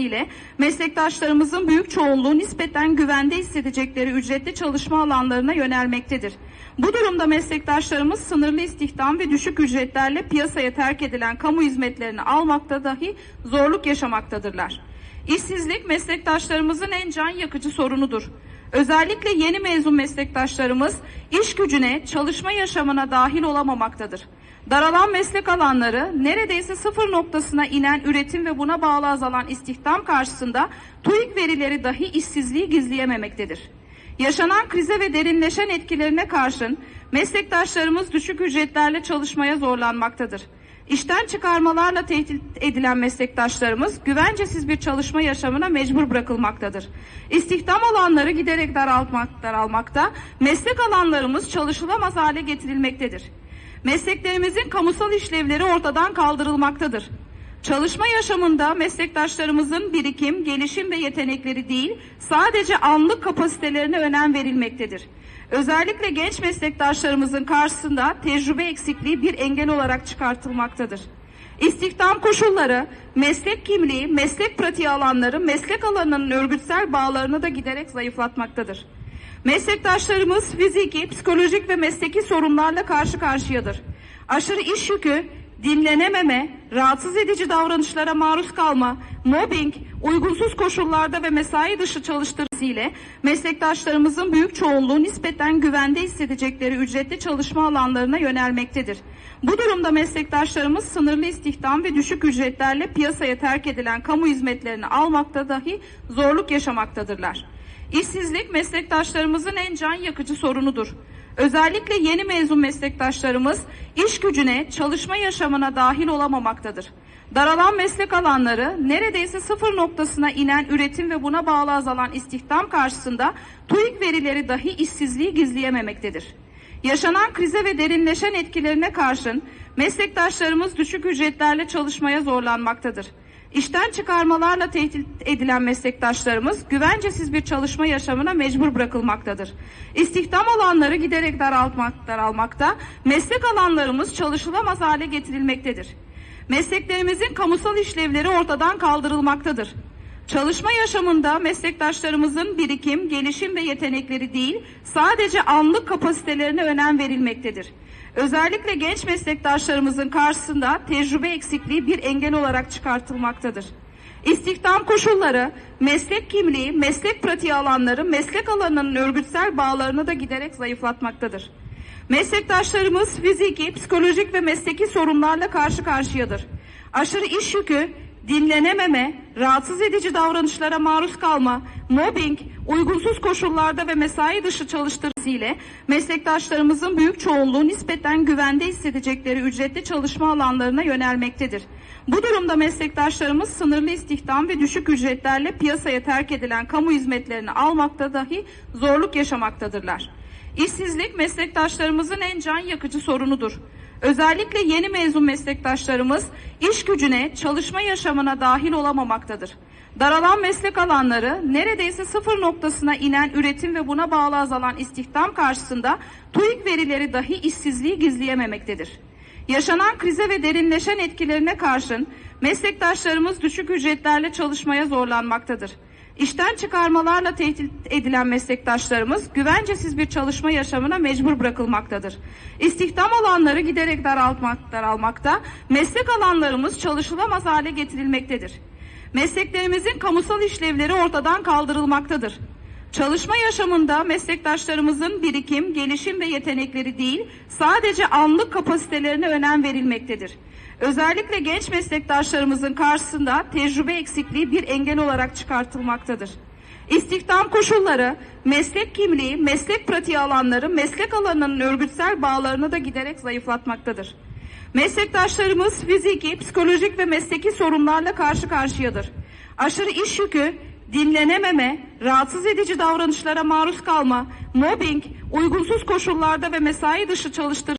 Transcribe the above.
ile meslektaşlarımızın büyük çoğunluğu nispeten güvende hissedecekleri ücretli çalışma alanlarına yönelmektedir. Bu durumda meslektaşlarımız sınırlı istihdam ve düşük ücretlerle piyasaya terk edilen kamu hizmetlerini almakta dahi zorluk yaşamaktadırlar. İşsizlik meslektaşlarımızın en can yakıcı sorunudur. Özellikle yeni mezun meslektaşlarımız iş gücüne, çalışma yaşamına dahil olamamaktadır. Daralan meslek alanları neredeyse sıfır noktasına inen üretim ve buna bağlı azalan istihdam karşısında TÜİK verileri dahi işsizliği gizleyememektedir. Yaşanan krize ve derinleşen etkilerine karşın meslektaşlarımız düşük ücretlerle çalışmaya zorlanmaktadır. İşten çıkarmalarla tehdit edilen meslektaşlarımız güvencesiz bir çalışma yaşamına mecbur bırakılmaktadır. İstihdam alanları giderek daraltmak, daralmakta, meslek alanlarımız çalışılamaz hale getirilmektedir. Mesleklerimizin kamusal işlevleri ortadan kaldırılmaktadır. Çalışma yaşamında meslektaşlarımızın birikim, gelişim ve yetenekleri değil, sadece anlık kapasitelerine önem verilmektedir. Özellikle genç meslektaşlarımızın karşısında tecrübe eksikliği bir engel olarak çıkartılmaktadır. İstihdam koşulları, meslek kimliği, meslek pratiği alanları, meslek alanının örgütsel bağlarını da giderek zayıflatmaktadır. Meslektaşlarımız fiziki, psikolojik ve mesleki sorunlarla karşı karşıyadır. Aşırı iş yükü, dinlenememe, rahatsız edici davranışlara maruz kalma, mobbing, uygunsuz koşullarda ve mesai dışı çalıştırısı ile meslektaşlarımızın büyük çoğunluğu nispeten güvende hissedecekleri ücretli çalışma alanlarına yönelmektedir. Bu durumda meslektaşlarımız sınırlı istihdam ve düşük ücretlerle piyasaya terk edilen kamu hizmetlerini almakta dahi zorluk yaşamaktadırlar. İşsizlik meslektaşlarımızın en can yakıcı sorunudur. Özellikle yeni mezun meslektaşlarımız iş gücüne, çalışma yaşamına dahil olamamaktadır. Daralan meslek alanları neredeyse sıfır noktasına inen üretim ve buna bağlı azalan istihdam karşısında TÜİK verileri dahi işsizliği gizleyememektedir. Yaşanan krize ve derinleşen etkilerine karşın meslektaşlarımız düşük ücretlerle çalışmaya zorlanmaktadır. İşten çıkarmalarla tehdit edilen meslektaşlarımız güvencesiz bir çalışma yaşamına mecbur bırakılmaktadır. İstihdam alanları giderek daraltmak, daralmakta, meslek alanlarımız çalışılamaz hale getirilmektedir. Mesleklerimizin kamusal işlevleri ortadan kaldırılmaktadır. Çalışma yaşamında meslektaşlarımızın birikim, gelişim ve yetenekleri değil, sadece anlık kapasitelerine önem verilmektedir. Özellikle genç meslektaşlarımızın karşısında tecrübe eksikliği bir engel olarak çıkartılmaktadır. İstihdam koşulları, meslek kimliği, meslek pratiği alanları, meslek alanının örgütsel bağlarını da giderek zayıflatmaktadır. Meslektaşlarımız fiziki, psikolojik ve mesleki sorunlarla karşı karşıyadır. Aşırı iş yükü, dinlenememe, rahatsız edici davranışlara maruz kalma, mobbing, uygunsuz koşullarda ve mesai dışı çalıştırısı ile meslektaşlarımızın büyük çoğunluğu nispeten güvende hissedecekleri ücretli çalışma alanlarına yönelmektedir. Bu durumda meslektaşlarımız sınırlı istihdam ve düşük ücretlerle piyasaya terk edilen kamu hizmetlerini almakta dahi zorluk yaşamaktadırlar. İşsizlik meslektaşlarımızın en can yakıcı sorunudur. Özellikle yeni mezun meslektaşlarımız iş gücüne, çalışma yaşamına dahil olamamaktadır. Daralan meslek alanları neredeyse sıfır noktasına inen üretim ve buna bağlı azalan istihdam karşısında TÜİK verileri dahi işsizliği gizleyememektedir. Yaşanan krize ve derinleşen etkilerine karşın meslektaşlarımız düşük ücretlerle çalışmaya zorlanmaktadır. İşten çıkarmalarla tehdit edilen meslektaşlarımız güvencesiz bir çalışma yaşamına mecbur bırakılmaktadır. İstihdam alanları giderek daraltmak, daralmakta, meslek alanlarımız çalışılamaz hale getirilmektedir. Mesleklerimizin kamusal işlevleri ortadan kaldırılmaktadır. Çalışma yaşamında meslektaşlarımızın birikim, gelişim ve yetenekleri değil, sadece anlık kapasitelerine önem verilmektedir. Özellikle genç meslektaşlarımızın karşısında tecrübe eksikliği bir engel olarak çıkartılmaktadır. İstihdam koşulları, meslek kimliği, meslek pratiği alanları, meslek alanının örgütsel bağlarını da giderek zayıflatmaktadır. Meslektaşlarımız fiziki, psikolojik ve mesleki sorunlarla karşı karşıyadır. Aşırı iş yükü, dinlenememe, rahatsız edici davranışlara maruz kalma, mobbing, uygunsuz koşullarda ve mesai dışı çalıştırma